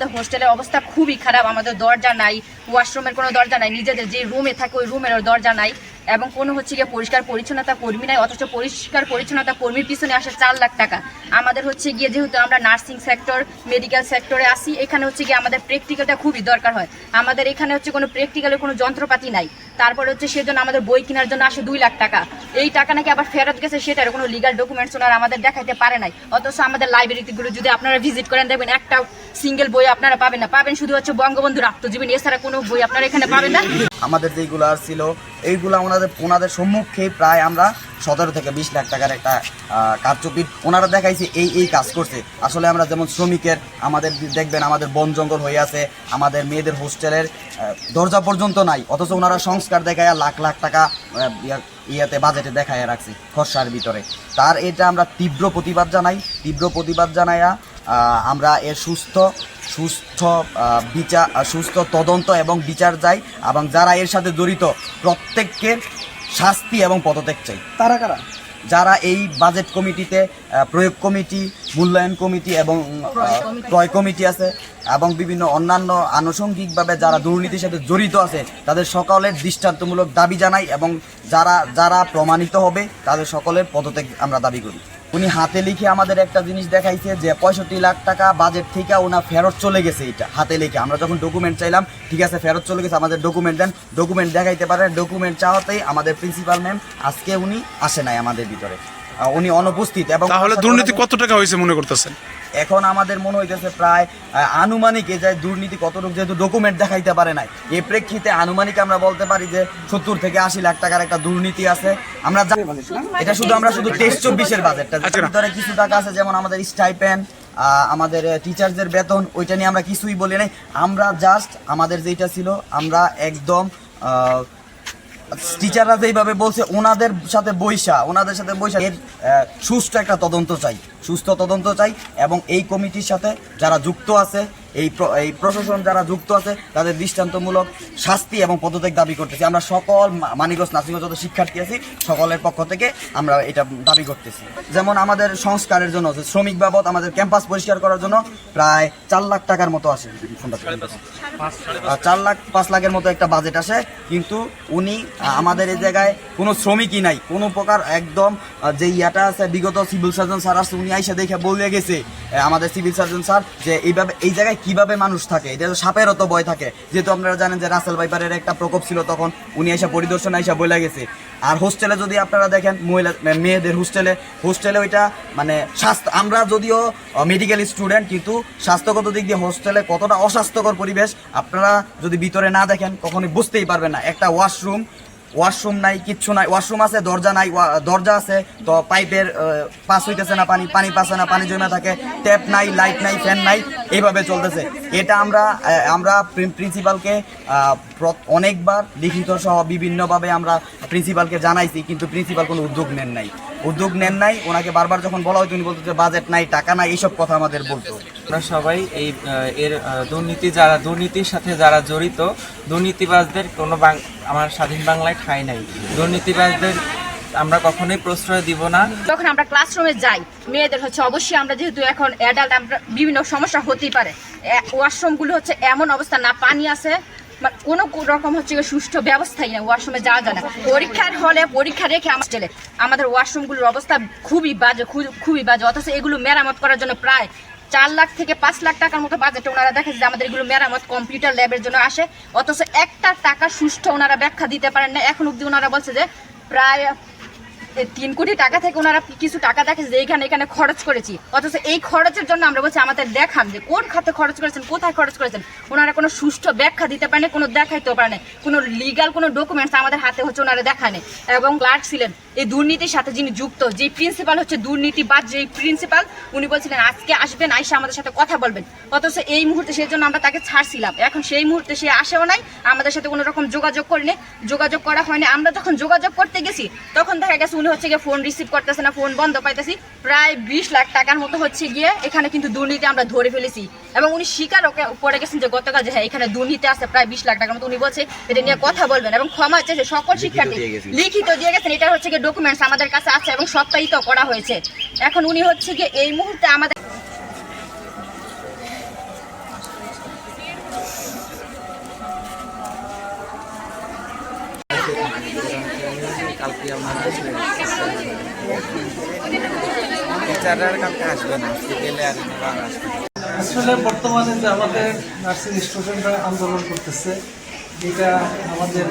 আমাদের হোস্টেলের অবস্থা খুবই খারাপ, আমাদের দরজা নাই, ওয়াশরুমের কোনো দরজা নাই, নিজেদের যে রুমে থাকে ওই রুমের দরজা নাই, এবং কোনো হচ্ছে গিয়ে পরিষ্কার পরিচ্ছন্নতা কর্মী নাই, অথচ পরিষ্কার পরিচ্ছন্নতা কর্মীর পিছনে আসে চার লাখ টাকা। আমাদের হচ্ছে গিয়ে যেহেতু আমরা নার্সিং সেক্টর, মেডিকেল সেক্টরে আসি এখানে হচ্ছে গিয়ে আমাদের প্র্যাকটিক্যালটা খুবই দরকার হয়। আমাদের এখানে হচ্ছে কোনো প্র্যাকটিক্যালের কোনো যন্ত্রপাতি নাই। তারপরে হচ্ছে সেজন্য আমাদের বই কেনার জন্য আসে দুই লাখ টাকা। এই টাকা নাকি আবার ফেরত গেছে সেটার কোনো লিগাল ডকুমেন্টস ওনারা আমাদের দেখাইতে পারে নাই। অথচ আমাদের লাইব্রেরিগুলো যদি আপনারা ভিজিট করেন, দেখবেন একটা সিঙ্গেল বই আপনারা পাবেন না। পাবেন শুধু হচ্ছে বঙ্গবন্ধুর আত্মজীবনী এছাড়া কোনো বই আপনারা এখানে পাবেন না। আমাদের যেইগুলো ছিল, এইগুলো আমাদের ওনাদের সম্মুখে প্রায় আমরা সতেরো থেকে বিশ লাখ টাকার একটা কারচুপি। ওনারা দেখাইছে এই এই কাজ করছে। আসলে আমরা যেমন শ্রমিকের, আমাদের দেখবেন আমাদের বন জঙ্গল হয়ে আছে, আমাদের মেয়েদের হোস্টেলের দরজা পর্যন্ত নাই। অথচ ওনারা সংস্কার দেখায় লাখ লাখ টাকা ইয়া- ইয়াতে বাজেটে দেখায় রাখছে খরচার ভিতরে। তার এটা আমরা তীব্র প্রতিবাদ জানাই। তীব্র প্রতিবাদ জানাইয়া আমরা এর সুস্থ সুস্থ বিচার সুস্থ তদন্ত এবং বিচার চাই। এবং যারা এর সাথে জড়িত, প্রত্যেককে শাস্তি এবং পদত্যাগ চাই। তারা কারা? যারা এই বাজেট কমিটিতে প্রয়োগ কমিটি মূল্যায়ন কমিটি এবং ক্রয় কমিটি আছে এবং বিভিন্ন অন্যান্য আনুষঙ্গিকভাবে যারা দুর্নীতির সাথে জড়িত আছে তাদের সকলের দৃষ্টান্তমূলক দাবি জানাই এবং যারা যারা প্রমাণিত হবে তাদের সকলের পদত্যাগ আমরা দাবি করি। উনি হাতে লিখে আমাদের একটা জিনিস দেখাইছে যে পঁয়ষট্টি লাখ টাকা বাজেট থেকে ওনা ফেরত চলে গেছে এটা হাতে লিখে। আমরা যখন ডকুমেন্ট চাইলাম ঠিক আছে ফেরত চলে গেছে আমাদের ডকুমেন্ট দেন। ডকুমেন্ট দেখাইতে পারেন ডকুমেন্ট চাওয়াতেই আমাদের প্রিন্সিপাল ম্যাম আজকে উনি আসে নাই আমাদের ভিতরে। উনি অনুপস্থিত এবং তাহলে দুর্নীতি কত টাকা হয়েছে মনে করতেছেন? এখন আমাদের মনে হইতেছে প্রায় আনুমানিক এ যায় দুর্নীতি কতটুকু যেহেতু ডকুমেন্ট দেখাইতে পারে নাই এই প্রেক্ষিতে আনুমানিক আমরা বলতে পারি যে সত্তর থেকে আশি লাখ টাকার একটা দুর্নীতি আছে আমরা এটা শুধু আমরা শুধু তেইশ চব্বিশের বাজেটটা আচ্ছা। ভিতরে কিছু টাকা আছে যেমন আমাদের স্টাইপেন আমাদের টিচারদের বেতন ওইটা নিয়ে আমরা কিছুই বলি নাই আমরা জাস্ট আমাদের যেটা ছিল আমরা একদম টিচাররা যেইভাবে বলছে, ওনাদের সাথে বৈশা, ওনাদের সাথে বৈশা। এর সুস্থ একটা তদন্ত চাই সুস্থ তদন্ত চাই, এবং এই কমিটির সাথে যারা যুক্ত আছে এই এই প্রশাসন যারা যুক্ত আছে, তাদের দৃষ্টান্তমূলক শাস্তি এবং পদত্যাগ দাবি করতেছি। আমরা সকল মা- মানিকগঞ্জ নাসিমগঞ্জ যত শিক্ষার্থী আছি, সকলের পক্ষ থেকে আমরা এটা দাবি করতেছি। যেমন আমাদের সংস্কারের জন্য শ্রমিক বাবদ আমাদের ক্যাম্পাস পরিষ্কার করার জন্য প্রায় চার লাখ টাকার মতো আসে। চার লাখ পাঁচ লাখের মতো একটা বাজেট আসে, কিন্তু উনি, আমাদের এই জায়গায় কোনো শ্রমিকই নাই। কোনো প্রকার একদম যে ইয়াটা আছে, বিগত সিভিল সার্জন স্যার আসছে, উনি আইসা দেখে বলে গেছে আমাদের সিভিল সার্জন স্যার যে এইভাবে, এই জায়গায় কীভাবে মানুষ থাকে? এটা তো সাপেরও তো ভয় থাকে। যেহেতু আপনারা জানেন যে রাসেল ভাইপারের একটা প্রকোপ ছিল তখন, উনি এসে পরিদর্শন এসে বলে গেছে। আর হোস্টেলে যদি আপনারা দেখেন, মহিলা মেয়েদের হোস্টেলে হোস্টেলে ওইটা মানে স্বাস্থ্য, আমরা যদিও মেডিকেল স্টুডেন্ট কিন্তু স্বাস্থ্যগত দিক দিয়ে হোস্টেলে কতটা অস্বাস্থ্যকর পরিবেশ, আপনারা যদি ভিতরে না দেখেন, কখনোই বুঝতেই পারবেন না। একটা ওয়াশরুম ওয়াশরুম নাই, কিচ্ছু নাই, ওয়াশরুম আছে, দরজা নাই দরজা আছে, তো পাইপের পাস হইতেছে না, পানি পানি পাসে না, পানি জমে থাকে, ট্যাপ নাই, লাইট নাই, ফ্যান নাই এইভাবে চলতেছে। এটা আমরা আমরা প্রিন্সিপালকে অনেকবার লিখিত সহ বিভিন্নভাবে আমরা প্রিন্সিপালকে জানাইছি, কিন্তু প্রিন্সিপাল কোনো উদ্যোগ নেন নাই। উদ্যোগ নেন নাই, ওনাকে বারবার যখন বলা হয় উনি বলতো যে বাজেট নাই, টাকা নাই এইসব কথা আমাদের বলতো। আমরা সবাই এই এর দুর্নীতি যারা, দুর্নীতির সাথে যারা জড়িত, দুর্নীতিবাজদের কোনো আমার স্বাধীন বাংলায় ঠাঁই নাই। দুর্নীতিবাজদের আমরা কখনোই প্রশ্রয় দিব না। যখন আমরা ক্লাসরুমে যাই। মেয়েদের হচ্ছে অবশ্যই আমরা যেহেতু এখন অ্যাডাল্ট আমরা বিভিন্ন সমস্যা হতেই পারে। ওয়াশরুমগুলো হচ্ছে এমন অবস্থা না, পানি আছে। মানে কোনো রকম হচ্ছে সুষ্ঠু ব্যবস্থাই না ওয়াশরুমে যাওয়া যায় না। পরীক্ষার হলে পরীক্ষা রেখে আমার ছেলে, আমাদের ওয়াশরুমগুলোর অবস্থা খুবই বাজে খুবই বাজে। অথচ এগুলো মেরামত করার জন্য প্রায় চার লাখ থেকে পাঁচ লাখ টাকার মতো বাজেট ওনারা দেখেছে যে আমাদের এগুলো মেরামত কম্পিউটার ল্যাবের জন্য আসে। অথচ একটা টাকা সুষ্ঠু ওনারা ব্যাখ্যা দিতে পারেন না। এখন অব্দি ওনারা বলছে যে প্রায় তিন কোটি টাকা থেকে ওনারা কিছু টাকা দেখে যে এখানে এখানে খরচ করেছি। অথচ এই খরচের জন্য আমরা বলছি, আমাদের দেখান যে কোন খাতে খরচ করেছেন, কোথায় খরচ করেছেন। ওনারা কোনো সুষ্ঠু ব্যাখ্যা দিতে পারেন, কোনো দেখাইতেও পারেন। কোনো লিগাল কোনো ডকুমেন্টস আমাদের হাতে হচ্ছে, ওনারা দেখানে এবং ক্লার্ক ছিলেন এই দুর্নীতির সাথে যিনি যুক্ত যে প্রিন্সিপাল হচ্ছে দুর্নীতিবাদ যে প্রিন্সিপাল উনি বলছিলেন আজকে আসবেন আইসা আমাদের সাথে কথা বলবেন। অথচ এই মুহূর্তে সেই জন্য আমরা তাকে ছাড়ছিলাম। এখন সেই মুহূর্তে সে আসেও নাই আমাদের সাথে কোনো রকম যোগাযোগ করেনি যোগাযোগ করা হয়নি। আমরা যখন যোগাযোগ করতে গেছি তখন দেখা গেছে উনি হচ্ছে গিয়ে ফোন রিসিভ করতেছে না ফোন বন্ধ পাইতেছি। প্রায় বিশ লাখ টাকার মতো হচ্ছে গিয়ে এখানে কিন্তু দুর্নীতি আমরা ধরে ফেলেছি। এবং উনি স্বীকার করে গেছেন যে গতকাল যে হ্যাঁ এখানে দুর্নীতি আছে প্রায় বিশ লাখ টাকার মতো। উনি বলছে এটা নিয়ে কথা বলবেন। এবং ক্ষমা চেয়েছে সকল শিক্ষার্থী লিখিত দিয়ে গেছেন। এটা হচ্ছে ডকুমেন্টস আমাদের কাছে আছে এবং সত্যায়িত করা হয়েছে। এখন উনি হচ্ছে গিয়ে এই মুহূর্তে আমাদের আসলে বর্তমানে যে আমাদের নার্সিং স্টুডেন্টরা আন্দোলন করতেছে এটা আমাদের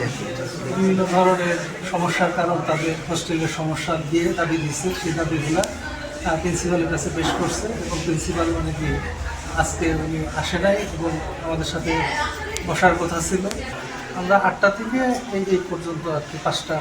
বিভিন্ন ধরনের সমস্যার কারণ তাদের হোস্টেলের সমস্যা দিয়ে দাবি দিচ্ছে সেই দাবিগুলো প্রিন্সিপালের কাছে পেশ করছে এবং প্রিন্সিপাল মানে কি, আজকে উনি আসে নাই এবং আমাদের সাথে বসার কথা ছিল। আমরা আটটা থেকে এই পর্যন্ত আর কি পাঁচটা